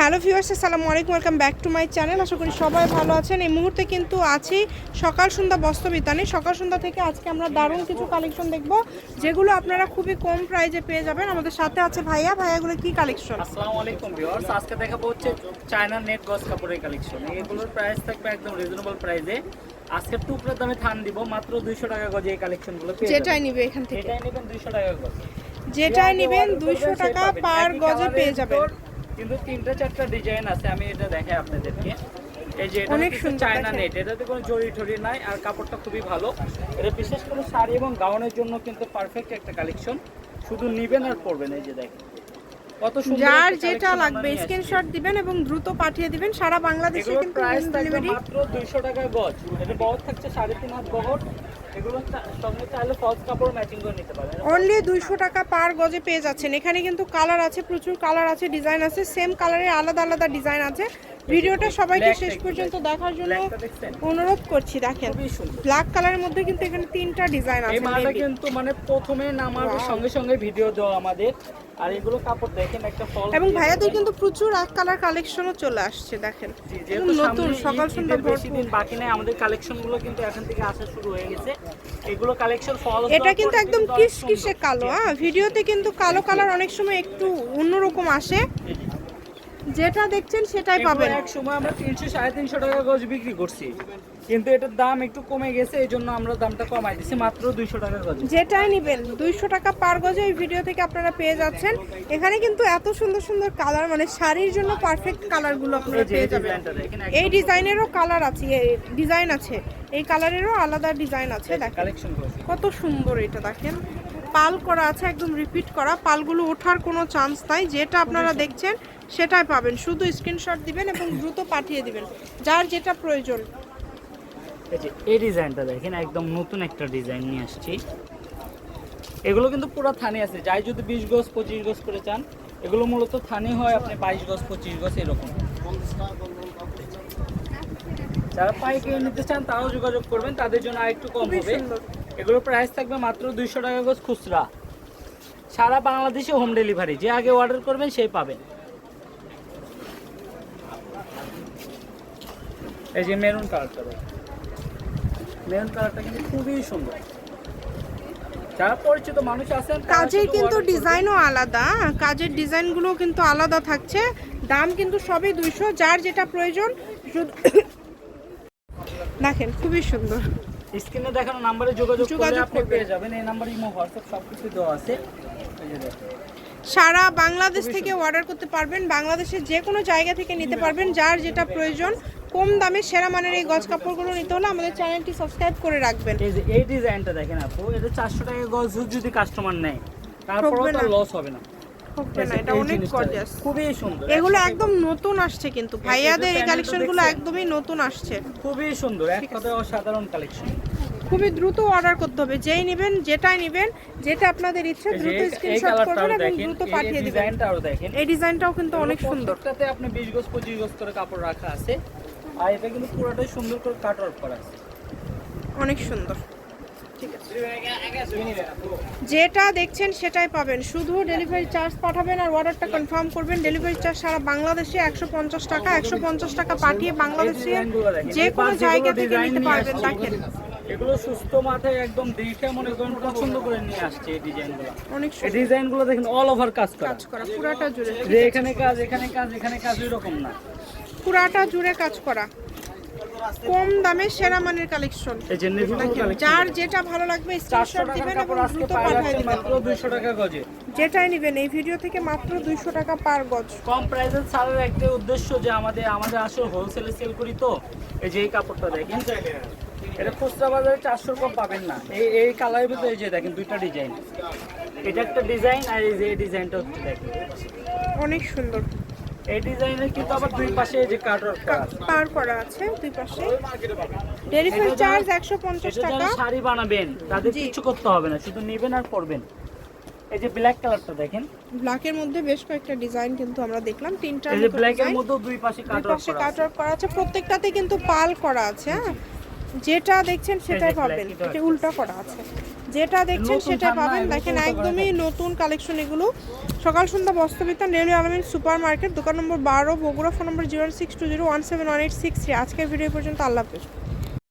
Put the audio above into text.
Hello viewers আসসালামু আলাইকুম welcome back to my channel. আশা করি সবাই ভালো আছেন। এই মুহূর্তে কিন্তু আছি সকাল সন্ধ্যা বস্ত্র বিতানে সকাল সন্ধ্যা থেকে আজকে আমরা দারুণ কিছু কালেকশন দেখব যেগুলো আপনারা খুবই কম প্রাইজে পেয়ে যাবেন। আমাদের সাথে আছে ভাইয়া। ভাইয়াগুলো কি কালেকশন আসসালামু আলাইকুম ভিউয়ার্স আজকে দেখাবো হচ্ছে চায়না নেট গস কাপড়ের কালেকশন এগুলোর প্রাইস থাকবে একদম রিজনেবল প্রাইসে আজকে টুকরার দামে থান দিব মাত্র 200 টাকা গজে এই কালেকশনগুলো পেয়ে যেটাই নিবে এখান থেকে। এটাই নেবেন 200 টাকা গজ। যেটাই নেবেন যে দুইশো order টাকা পার গজে পেয়ে যাবেন। কিন্তু তিনটা চারটা ডিজাইন আছে আমি এটা দেখাই আপনাদেরকে। এই যে এটা অনেক চায়না নেট এটাতে কোনো জড়ি টড়ি নাই আর কাপড়টা খুবই ভালো। এটা বিশেষ করে শাড়ি এবং গাউনের জন্য কিন্তু পারফেক্ট একটা কালেকশন শুধু নিবেন আর পরবেন এই যে দেখেন। কত সুন্দর যার যেটা লাগবে। স্ক্রিনশট দিবেন এবং দ্রুত পাঠিয়ে দিবেন সারা বাংলাদেশে কিন্তু প্রাইস মাত্র 200 টাকা গজ। এটা বহর থাকছে সাড়ে তিন হাত বহর। অনলি দুইশো টাকা পার গজে পেয়ে যাচ্ছেন। এখানে কিন্তু কালার আছে, প্রচুর কালার আছে ডিজাইন আছে সেম কালারের আলাদা আলাদা ডিজাইন আছে। ভিডিওটা সবাইকে শেষ পর্যন্ত দেখার জন্য অনুরোধ করছি দেখেন। ব্ল্যাক কালারের মধ্যে কিন্তু এখানে তিনটা ডিজাইন আছে এই মালটা কিন্তু মানে প্রথমে নামার সঙ্গে সঙ্গে ভিডিও দেওয়া আমাদের। আর এগুলো কাপড় দেখেন একটা ফল এবং ভাইয়াদের কিন্তু প্রচুর এক কালার কালেকশনও চলে আসছে দেখেন। নতুন সকাল সন্ধ্যা বেশি দিন বাকি নেই আমাদের কালেকশনগুলো কিন্তু এখন থেকে আসা শুরু হয়ে গেছে। এগুলো কালেকশন ফল এটা কিন্তু একদম কিস কিসে কালো হ্যাঁ ভিডিওতে কিন্তু কালো। কালার অনেক সময় একটু অন্যরকম আসে। যেটা দেখছেন সেটাই পাবেন। এক সময় আমরা তিনশো সাড়ে তিনশো টাকা গজ বিক্রি করছি। কিন্তু এটার দাম একটু কমে গেছে এই জন্য আমরা দামটা কমাই দিছি মাত্র দুইশো টাকা গজ। যেটাই নেবেন দুইশো টাকা পার গজে এই ভিডিও থেকে আপনারা পেয়ে যাচ্ছেন। এখানে কিন্তু এত সুন্দর সুন্দর কালার মানে শাড়ির জন্য পারফেক্ট কালারগুলো আপনারা পেয়ে যাবেন। এই ডিজাইনেরও কালার আছে এই ডিজাইন আছে। এই কালারেরও আলাদা ডিজাইন আছে দেখেন। কত সুন্দর এটা দেখেন। পাল করা আছে একদম রিপিট করা। পালগুলো ওঠার কোনো চান্স নাই যেটা আপনারা দেখছেন সেটাই পাবেন। শুধু স্ক্রিনশট দিবেন এবং দ্রুত পাঠিয়ে দিবেন যার যেটা প্রয়োজন। এই ডিজাইনটা দেখেন একদম নতুন একটা ডিজাইন নিয়ে আসছি। এগুলো কিন্তু পুরো থানে আছে। যাই যদি বিশ গজ পঁচিশ গজ করে চান এগুলো মূলত থানে হয় আপনি বাইশ গজ পঁচিশ গজ এরকম। যারা পাইকারি নিতে চান তারাও যোগাযোগ করবেন তাদের জন্য আরেকটু কম হবে। এগুলোর প্রাইস থাকবে মাত্র দুইশো টাকা গজ খুচরা। সারা বাংলাদেশে হোম ডেলিভারি যে আগে অর্ডার করবেন সেই পাবেন। এই যে মেরুন কালারটা মেরুন কালারটা কিন্তু খুবই সুন্দর। যারা পরিচিত মানুষ আছেন কাজের কিন্তু ডিজাইনও আলাদা কাজের ডিজাইনগুলো কিন্তু আলাদা থাকছে। দাম কিন্তু সবই দুইশো যার যেটা প্রয়োজন। দেখেন খুবই সুন্দর। স্ক্রিনে দেখানো নাম্বারে যোগাযোগ আপনি পেয়ে যাবেন। এই নাম্বার ইমো হোয়াটসঅ্যাপ সব কিছু দেওয়া আছে। এই যে দেখেন। সারা বাংলাদেশ থেকে অর্ডার করতে পারবেন। বাংলাদেশের যে কোনো জায়গা থেকে নিতে পারবেন যার যেটা প্রয়োজন। কম দামে সেরা মানের এই গজ কাপড়গুলো নিতে হলে আমাদের চ্যানেলটি সাবস্ক্রাইব করে রাখবেন। এই যে এই ডিজাইনটা দেখেন আপু এটা চারশো টাকা গজ যদি কাস্টমার নেয় তারপরেও তো লস হবে না। খুবই সুন্দর এগুলো একদম নতুন আসছে কিন্তু। ভাইয়াদের এই কালেকশনগুলো একদমই নতুন আসছে। খুবই সুন্দর এক কথায় অসাধারণ কালেকশন খুবই দ্রুত অর্ডার করতে হবে। যেই নেবেন যেটাই নেবেন যেটা আপনাদের ইচ্ছে দ্রুত স্ক্রিনশট করবেন এবং দ্রুত পাঠিয়ে দিবেন। এই ডিজাইনটাও কিন্তু অনেক সুন্দর। প্রত্যেকটাতে আপনি বিশ গজ পঁচিশ গজ করে কাপড় রাখা আছে। আর এটা কিন্তু পুরোটাই সুন্দর করে কাট ওয়ার্ক করা আছে। অনেক সুন্দর। যেটা দেখছেন সেটাই পাবেন। শুধু ডেলিভারি চার্জ পাঠাবেন আর অর্ডারটা কনফার্ম করবেন। ডেলিভারি চার্জ সারা বাংলাদেশে একশো পঞ্চাশ টাকা একশো পঞ্চাশ টাকা পাঠিয়ে বাংলাদেশে যে কোনো জায়গা থেকে নিতে পারবেন দেখেন। এগুলো সুস্থ মাথায় একদম দেখে মনে করেন পছন্দ করে নিয়ে আসছে এই ডিজাইনগুলো। অনেক এই ডিজাইনগুলো দেখেন অল ওভার কাজ করা। কাজ করা পুরাটা জুড়ে। যে এখানে কাজ এখানে কাজ এখানে কাজ এরকম না। পুরাটা জুড়ে কাজ করা। কম দামে সেরা মানের কালেকশন। এই যে যার যেটা ভালো লাগবে স্ক্রিনশট দিবেন এবং দ্রুত পাঠিয়ে দিবেন। মাত্র দুইশো টাকা গজে। যেটাই নেবেন এই ভিডিও থেকে মাত্র দুইশো টাকা পার গজ। কম প্রাইসের ছাড়ের একটা উদ্দেশ্য যে আমাদের আমাদের আসলে হোলসেলে সেল করি তো এই যে এই কাপড়টা দেখেন। এটা খুচরা বাজারে চারশোর কম পাবেন না। এই এই কালারের ভিতরে এই যে দেখেন দুইটা ডিজাইন। এটা একটা ডিজাইন আর এই যে এই ডিজাইনটা হচ্ছে দেখেন। অনেক সুন্দর। এই ডিজাইনের কিন্তু আবার দুই পাশে যে কাটওয়ার্ক করা আছে। পার করা আছে দুই পাশে। ডেলিভারি চার্জ যারা- একশো পঞ্চাশ এটা টাকা। যারা শাড়ি বানাবেন তাদের। কিছু করতে হবে না শুধু নেবেন আর পরবেন। এই যে ব্ল্যাক কালারটা দেখেন। ব্ল্যাকের মধ্যে বেশ কয়েকটা ডিজাইন কিন্তু আমরা দেখলাম তিনটা এই যে ব্ল্যাক এর মধ্যে দুই পাশে কাটওয়ার্ক করা আছে। প্রত্যেকটাতে কিন্তু পাল করা আছে হ্যাঁ? যেটা দেখছেন সেটাই পাবেন। এটা উল্টা করা আছে। যেটা দেখছেন সেটাই সেটা পাবেন। দেখেন একদমই নতুন কালেকশন এগুলো। সকাল সন্ধ্যা বস্ত্রবিতান রেলওয়ে আলমিন সুপার মার্কেট দোকান নম্বর বারো Bogura phone number zero six two zero one seven one eight six three আজকের ভিডিও পর্যন্ত আল্লাহ হাফেজ।